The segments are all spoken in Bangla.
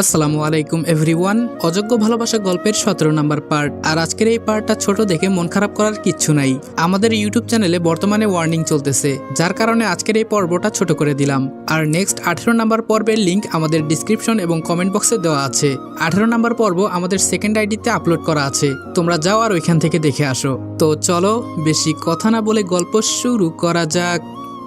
আসসালামু আলাইকুম এভরিওয়ান অযোগ্য ভালোবাসা গল্পের সতেরো নাম্বার পার্ট। আর আজকের এই পার্টটা ছোট দেখে মন খারাপ করার কিচ্ছু নাই। আমাদের ইউটিউব চ্যানেলে বর্তমানে ওয়ার্নিং চলতেছে, যার কারণে আজকের এই পর্বটা ছোট করে দিলাম। আর নেক্সট আঠেরো নাম্বার পর্বের লিঙ্ক আমাদের ডিসক্রিপশন এবং কমেন্ট বক্সে দেওয়া আছে। আঠেরো নাম্বার পর্ব আমাদের সেকেন্ড আইডিতে আপলোড করা আছে। তোমরা যাও আর ওইখান থেকে দেখে আসো। তো চলো, বেশি কথা না বলে গল্প শুরু করা যাক।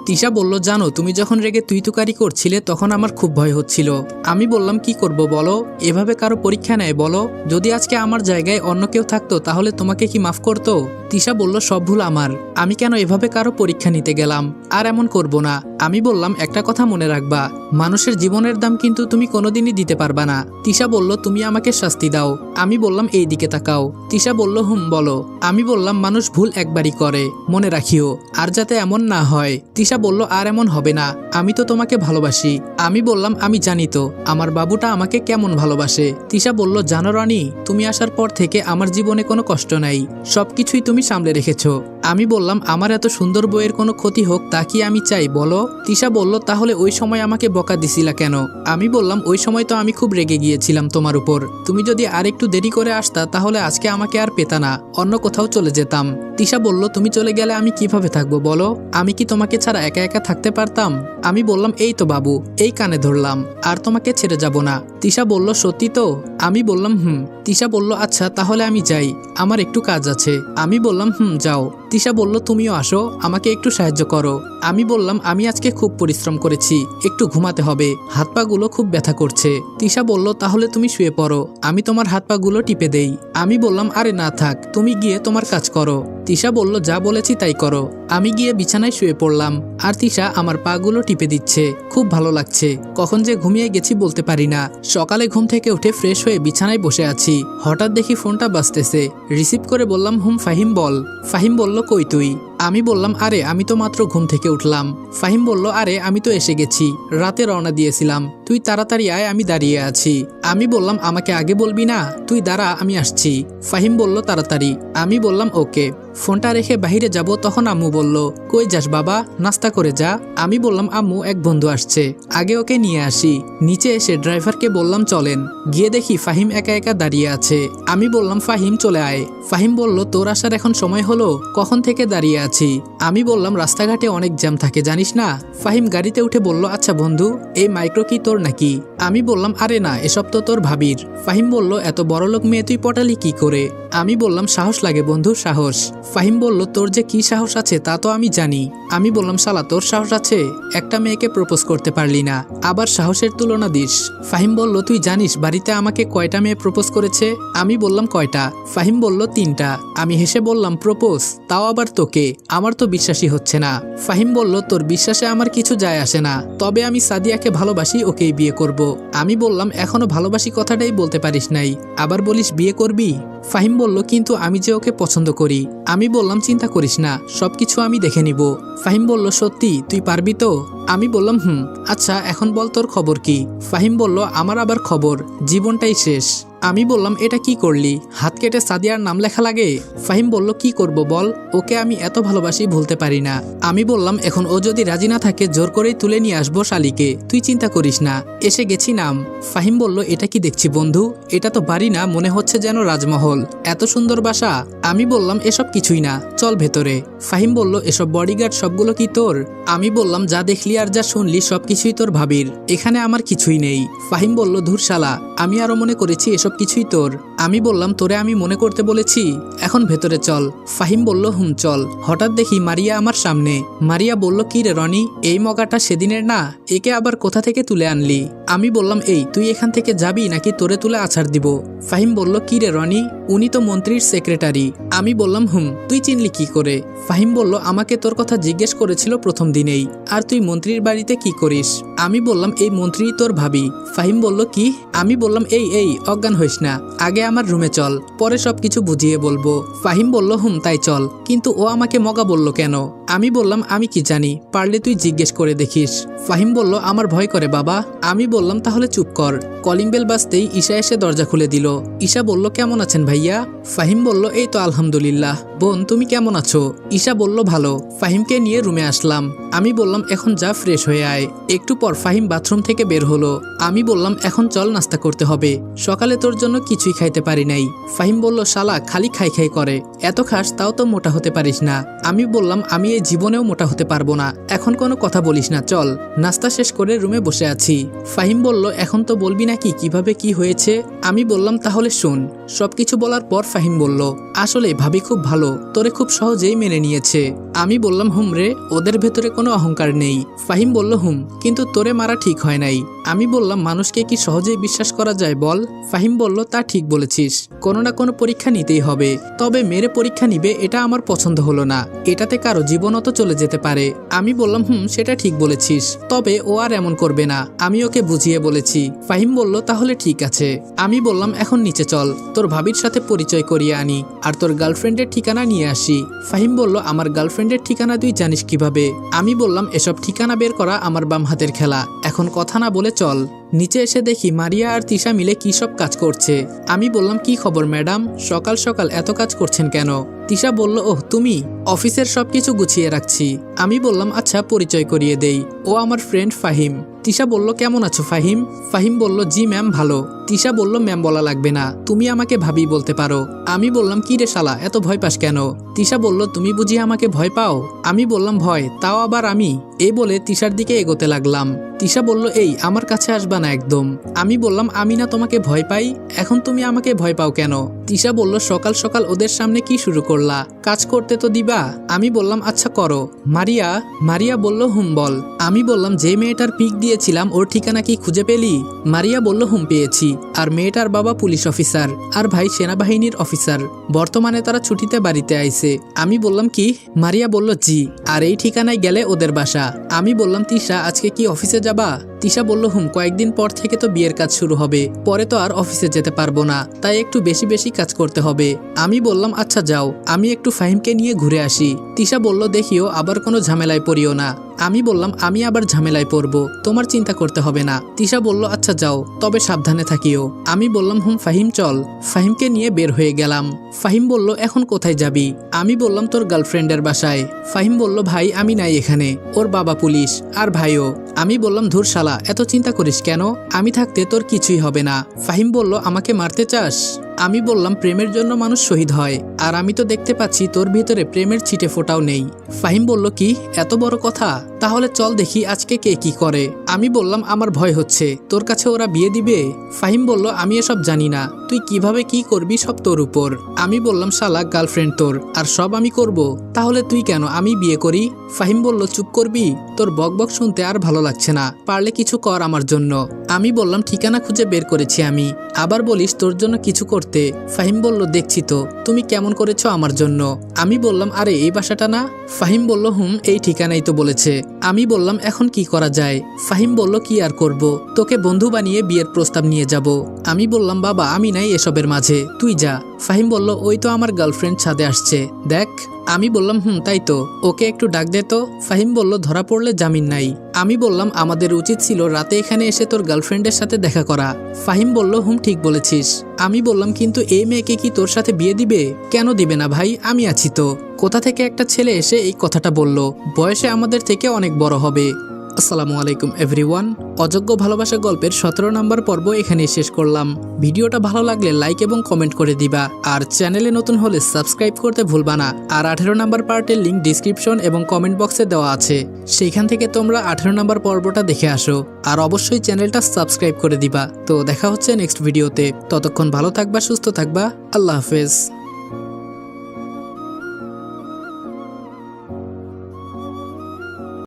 তিশা বলল, জানো, তুমি যখন রেগে তুইতুকারি করছিলে, তখন আমার খুব ভয় হচ্ছিল। আমি বললাম, কি করব বলো? এভাবে কারও পরীক্ষা নেয় বলো? যদি আজকে আমার জায়গায় অন্য কেউ থাকতো, তাহলে তোমাকে কি মাফ করতো? তিশা বলল, সব ভুল আমার। আমি কেন এভাবে কারও পরীক্ষা নিতে গেলাম? আর এমন করব না। আমি বললাম, একটা কথা মনে রাখবা। মানুষের জীবনের দাম কিন্তু তুমি কোনোদিনই দিতে পারবা না। তিশা বলল, তুমি আমাকে শাস্তি দাও। আমি বললাম এই দিকে তাকাও। তিশা বলল, হুম, বলো। আমি বললাম, মানুষ ভুল একবারই করে। মনে রাখিও, আর যাতে এমন না হয়। তিশা বলল, আর এমন হবে না। আমি তো তোমাকে ভালোবাসি। আমি বললাম, আমি জানি তো, আমার বাবুটা আমাকে কেমন ভালোবাসে? তিশা বলল, জানো রানী, তুমি আসার পর থেকে আমার জীবনে কোনো কষ্ট নাই। সবকিছুই তুমি সামলে রেখেছো। আমি বললাম, আমার এত সুন্দর বইয়ের কোনো ক্ষতি হোক, তা কি আমি চাই? বলো। তিশা বলল, তাহলে ওই সময় আমাকে বকা দিছিলা কেন? আমি বললাম, ওই সময় তো আমি খুব রেগে গিয়েছিলাম তোমার উপর। তুমি যদি আর একটু দেরি করে আসতা, তাহলে আজকে আমাকে আর পেতা না, অন্য কোথাও চলে যেতাম। তিশা বলল, তুমি চলে গেলে আমি কীভাবে থাকব বলো? আমি কি তোমাকে ছাড়া একা একা থাকতে পারতাম? আমি বললাম, এই তো বাবু, এই কানে ধরলাম, আর তোমাকে ছেড়ে যাব না। তিশা বলল, সত্যি তো? আমি বললাম, হুম। তিশা বলল আচ্ছা তাহলে আমি যাই, আমার একটু কাজ আছে। আমি বললাম, হুম, যাও। তিশা বলল তুমিও আসো আমাকে একটু সাহায্য করো। আমি বললাম, আমি আজকে খুব পরিশ্রম করেছি, একটু ঘুমাতে হবে। হাত পাগুলো খুব ব্যথা করছে। তিশা বলল, তাহলে তুমি শুয়ে পড়ো, আমি তোমার হাত পাগুলো টিপে দেই। আমি বললাম, আরে না থাক, তুমি গিয়ে তোমার কাজ করো। তিশা বলল, যা বলেছি তাই করো। আমি গিয়ে বিছানায় শুয়ে পড়লাম, আর তিশা আমার পাগুলো টিপে দিচ্ছে, খুব ভালো লাগছে। কখন যে ঘুমিয়ে গেছি বলতে পারি না। সকালে ঘুম থেকে উঠে ফ্রেশ হয়ে বিছানায় বসে আছি। হঠাৎ দেখি ফোনটা বাজতেছে। রিসিভ করে বললাম, হুম, ফাহিম বল। ফাহিম বলল, কই তুই? আমি বললাম, আরে, আমি তো মাত্র ঘুম থেকে উঠলাম। ফাহিম বলল, আরে, আমি তো এসে গেছি। রাতে রওনা দিয়েছিলাম। তুই তাড়াতাড়ি আয়, আমি দাঁড়িয়ে আছি। আমি বললাম, আমাকে আগে বলবি না? তুই দাঁড়া, আমি আসছি। ফাহিম বলল, তাড়াতাড়ি। আমি বললাম, ওকে। ফোনটা রেখে বাহিরে যাব, তখন আম্মু বলল, কই যাস বাবা? নাস্তা করে যা। আমি বললাম, আম্মু, এক বন্ধু আসছে। আগে ওকে নিয়ে আসি। নিচে এসে ড্রাইভারকে বললাম, চলেন। গিয়ে দেখি ফাহিম একা একা দাঁড়িয়ে আছে। আমি বললাম, ফাহিম চলে আয়। ফাহিম বলল, তোর আসার এখন সময় হলো? কখন থেকে দাঁড়িয়ে আছি? আমি বললাম, রাস্তাঘাটে অনেক জ্যাম থাকে, জানিস না? ফাহিম গাড়িতে উঠে বলল আচ্ছা বন্ধু, এই মাইক্রো কি তোর নাকি? আমি বললাম, আরে না, এসব তো তোর ভাবির। ফাহিম বলল, এত বড় লোক মেয়ে, তুই পটালি কি করে? আমি বললাম, সাহস লাগে বন্ধু, সাহস। ফাহিম বলল, তোর যে কি সাহস আছে তা তো আমি জানি। আমি বললাম, শালা, তোর সাহস আছে? একটা মেয়েকে প্রপোজ করতে পারলি না, আবার সাহসের তুলনা দিস। ফাহিম বলল, তুই জানিস, বাড়িতে আমাকে কয়টা মেয়ে প্রপোজ করেছে? আমি বললাম, কয়টা? ফাহিম বলল, তিনটা। আমি হেসে বললাম, প্রপোজ, তাও আবার তোকে। আমার তো বিশ্বাসই হচ্ছে না। ফাহিম বলল, তোর বিশ্বাসে আমার কিছু যায় আসে না। তবে আমি সাদিয়াকে ভালোবাসি, ওকেই বিয়ে করব। আমি বললাম, এখনও ভালোবাসি কথাটাই বলতে পারিস নাই। আবার বলিস, বিয়ে করবি? ফাহিম বলল, কিন্তু আমি যে ওকে পছন্দ করি, আমি বললাম, চিন্তা করিস না, সবকিছু আমি দেখে নিব। ফাহিম বলল, সত্যি, তুই পারবি তো? আমি বললাম, হুম আচ্ছা এখন বল তোর খবর কি? ফাহিম বলল, আমার আবার খবর, জীবনটাই শেষ। আমি বললাম, এটা কি করলি? হাত কেটে সাদিয়ার নাম লেখা লাগে? ফাহিম বলল, কি করব বল? ওকে আমি এত ভালোবাসি ভুলতে পারি না। আমি বললাম, এখন ও যদি রাজি না থাকে, জোর করেই তুলে নিয়ে আসব শালিকে। তুই চিন্তা করিস না। এসে গেছি নাম। ফাহিম বলল, এটা কি দেখছি বন্ধু? এটা তো বাড়ি না, মনে হচ্ছে যেন রাজমহল। এত সুন্দর বাসা। আমি বললাম, এসব কিছুই না, চল ভেতরে। ফাহিম বলল, এসব বডিগার্ড সবগুলো কি তোর? আমি বললাম, যা দেখলি আর যা শুনলি, সবকিছুই তোর ভাবির। এখানে আমার কিছুই নেই। ফাহিম বলল, ধুরশালা, আমি আরও মনে করেছি, এসব কিছুই তোর। আমি বললাম, তোরে আমি মনে করতে বলেছি। এখন ভেতরে চল। ফাহিম বলল, হুম, চল। হঠাৎ দেখি মারিয়া আমার সামনে। মারিয়া বলল, কি রে রনি, এই মগাটা সেদিনের না? একে আবার কোথা থেকে তুলে আনলি? আমি বললাম, এই, তুই এখান থেকে যাবি নাকি তোরে তুলে আছাড় দিব? ফাহিম বলল, কি রে রনি, উনি তো মন্ত্রীর সেক্রেটারি। আমি বললাম, হুম, তুই চিনলি কি করে? ফাহিম বলল, আমাকে তোর কথা জিজ্ঞেস করেছিল প্রথম দিনেই। আর তুই মন্ত্রীর বাড়িতে কি করিস? আমি বললাম, এই মন্ত্রী তোর ভাবি। ফাহিম বলল, কি? আমি বললাম, এই এই, অজ্ঞান হইস না। আগে আমার রুমে চল, পরে সব কিছু বুঝিয়ে বলব। ফাহিম বলল, হুম, তাই চল। কিন্তু ও আমাকে মগা বলল, কেন? আমি বললাম, আমি কি জানি? পারলে তুই জিজ্ঞেস করে দেখিস। ফাহিম বলল, আমার ভয় করে বাবা। আমি বললাম, তাহলে চুপ কর। কলিং বেল বাজতেই ঈশা এসে দরজা খুলে দিল। ঈশা বলল, কেমন আছেন ভাইয়া? ফাহিম বলল, এই তো আলহামদুলিল্লাহ। বোন, তুমি কেমন আছো? ঈশা বলল, ভালো। ফাহিমকে নিয়ে রুমে আসলাম। আমি বললাম, এখন যা ফ্রেশ হয়ে আয়। একটু পর ফাহিম বাথরুম থেকে বের হলো। আমি বললাম, এখন চল নাস্তা করতে হবে। সকালে তোর জন্য কিছুই খাইতে পারি নাই। ফাহিম বলল, শালা, খালি খাই খাই করে। এত খাস, তাও তো মোটা হতে পারিস না। আমি বললাম, আমি এই জীবনেও মোটা হতে পারব না। এখন কোনো কথা বলিস না, চল। নাস্তা শেষ করে রুমে বসে আছি। ফাহিম বলল, এখন তো বলবি নাকি কীভাবে কি হয়েছে? আমি বললাম, তাহলে শোন। সবকিছু বলার পর ফাহিম বলল, আসলে ভাবি খুব ভালো, তোরে খুব সহজেই মেনে নিয়েছে। আমি বললাম, হুম রে, ওদের ভেতরে কোনো অহংকার নেই। ফাহিম বলল, হুম, কিন্তু তোরে মারা ঠিক হয় নাই। আমি বললাম, মানুষকে কি সহজেই বিশ্বাস করা যায় বল? ফাহিম বলল, তা ঠিক বলেছিস, কোনো না কোনো পরীক্ষা নিতেই হবে। তবে মেরে পরীক্ষা নিবে, এটা আমার পছন্দ হলো না। এটাতে কারও জীবনও তো চলে যেতে পারে। আমি বললাম, হুম, সেটা ঠিক বলেছিস, তবে ও আর এমন করবে না। আমি ওকে বুঝিয়ে বলেছি। ফাহিম বলল, তাহলে ঠিক আছে। আমি বললাম, এখন নিচে চল। তোর ভাবির সাথে পরিচয় করিয়ে আনি আর তোর গার্লফ্রেন্ডের ঠিকানা নিয়ে আসি। ফাহিম বলল, আমার গার্লফ্রেন্ডের ঠিকানা তুই জানিস কীভাবে? আমি বললাম, এসব ঠিকানা বের করা আমার বাম হাতের খেলা। এখন কথা না বলে চল। নিচে এসে দেখি মারিয়া আর তিশা মিলে কি সব কাজ করছে। আমি বললাম, কি খবর ম্যাডাম? সকাল সকাল এত কাজ করছেন কেন? তিশা বলল, ওহ, তুমি? অফিসের সবকিছু গুছিয়ে রাখছি। আমি বললাম আচ্ছা পরিচয় করিয়ে দেই। ও আমার ফ্রেন্ড ফাহিম। তিশা বলল, কেমন আছো, ফাহিম? ফাহিম বলল, জি ম্যাম, ভালো। তিশা বলল, ম্যাম, বলা লাগবে না। তুমি আমাকে ভাবি বলতে পারো। আমি বললাম, কি রে শালা, এত ভয় পাস কেন? তিশা বলল, তুমি বুঝি আমাকে ভয় পাও? আমি বললাম, ভয়, তাও আবার আমি। এই বলে তিশার দিকে এগোতে লাগলাম। তিশা বলল, এই, আমার কাছে আসবা না একদম। আমি বললাম, আমি না তোমাকে ভয় পাই। এখন তুমি আমাকে ভয় পাও কেন? তিশা বলল, সকাল সকাল ওদের সামনে কি শুরু করলা? কাজ করতে তো দিবা? আমি বললাম আচ্ছা করো। মারিয়া মারিয়া বলল, হুম, বল। আমি বললাম, যে মেয়েটার পিক দিয়েছিলাম, ওর ঠিকানা কি খুঁজে পেলি? মারিয়া বলল, হুম, পেয়েছি। আর মেয়েটার বাবা পুলিশ অফিসার, আর ভাই সেনাবাহিনীর অফিসার। বর্তমানে তারা ছুটিতে বাড়িতে আইছে। আমি বললাম, কি? মারিয়া বলল, জি। আর এই ঠিকানায় গেলে ওদের বাসা। আমি বললাম, তিশা, আজকে কি অফিসে যাবা? তিশা বলল, হুম, কয়েকদিন পর থেকে তো বিয়ের কাজ শুরু হবে। পরে তো আর অফিসে যেতে পারব না। তাই একটু বেশি বেশি কাজ করতে হবে। আমি বললাম আচ্ছা যাও। আমি একটু ফাহিমকে নিয়ে ঘুরে আসি। তিশা বলল, দেখিও, আবার কোনো ঝামেলায় পড়িও না। আমি বললাম, আমি আবার ঝামেলায় পড়ব। তোমার চিন্তা করতে হবে না। তিশা বলল আচ্ছা যাও, তবে সাবধানে থাকিও। আমি বললাম, হুম, ফাহিম, চল। ফাহিমকে নিয়ে বের হয়ে গেলাম। ফাহিম বলল, এখন কোথায় যাবি? আমি বললাম, তোর গার্লফ্রেন্ডের বাসায়। ফাহিম বলল, ভাই, আমি নাই এখানে। ওর বাবা পুলিশ, আর ভাইও। আমি বললাম, ধুর শালা, এত চিন্তা করিস কেন? আমি থাকতে তোর কিছুই হবে না। ফাহিম বলল, আমাকে মারতে চাস? আমি বললাম, প্রেমের জন্য মানুষ শহীদ হয়। আর আমি তো দেখতে পাচ্ছি তোর ভিতরে প্রেমের ছিটে ফোটাও নেই। ফাহিম বলল, কি? এত বড় কথা? তাহলে চল দেখি আজকে কে কি করে। আমি বললাম, আমার ভয় হচ্ছে। তোর কাছে ওরা বিয়ে দিবে? ফাহিম বলল, আমি এসব জানি না। তুই কীভাবে কি করবি সব তোর উপর। আমি বললাম, শালা গার্লফ্রেন্ড তোর। আর সব আমি করব। তাহলে তুই কেন আমি বিয়ে করি? ফাহিম বলল, চুপ করবি? তোর বক বক শুনতে আর ভালো লাগছে না। পারলে কিছু কর আমার জন্য। আমি বললাম, ঠিকানা খুঁজে বের করেছি আমি। আবার বলিস, তোর জন্য কিছু করতে। ফাহিম বলল, দেখছি তো। তুমি কেমন করেছ আমার জন্য? আমি বললাম, আরে, এই বাসাটা না? ফাহিম বলল, হুম, এই ঠিকানাই তো বলেছে। আমি বললাম, এখন কি করা যায়? ফাহিম বলল, কি আর করব? তোকে বন্ধু বানিয়ে বিয়ের প্রস্তাব নিয়ে যাব। আমি বললাম, বাবা, আমি নাই এসবের মাঝে। তুই যা। ফাহিম বলল, ওই তো আমার গার্লফ্রেন্ড ছাদে আসছে। দেখ, আমি বললাম, হুম, তাই তো। ওকে একটু ডাক দে তো। ফাহিম বলল, ধরা পড়লে জামিন নাই। আমি বললাম, আমাদের উচিত ছিল রাতে এখানে এসে তোর গার্লফ্রেন্ডের সাথে দেখা করা। ফাহিম বলল, হুম, ঠিক বলেছিস। আমি বললাম, কিন্তু এই মেয়েকে কি তোর সাথে বিয়ে দিবে? কেন দিবে না ভাই? আমি আছি তো। কোথা থেকে একটা ছেলে এসে এই কথাটা বলল। বয়সে আমাদের থেকে অনেক বড় হবে। আসসালামু আলাইকুম এভরিওয়ান অযোগ্য ভালোবাসা গল্পের সতেরো নম্বর পর্ব এখানে শেষ করলাম। ভিডিওটা ভালো লাগলে লাইক এবং কমেন্ট করে দিবা। আর চ্যানেলে নতুন হলে সাবস্ক্রাইব করতে ভুলবা না। আর আঠেরো নম্বর পার্টের লিঙ্ক ডিসক্রিপশন এবং কমেন্ট বক্সে দেওয়া আছে। সেইখান থেকে তোমরা আঠেরো নম্বর পর্বটা দেখে আসো। আর অবশ্যই চ্যানেলটা সাবস্ক্রাইব করে দিবা। তো দেখা হচ্ছে নেক্সট ভিডিওতে ততক্ষণ ভালো থাকবা, সুস্থ থাকবা। আল্লাহ হাফেজ।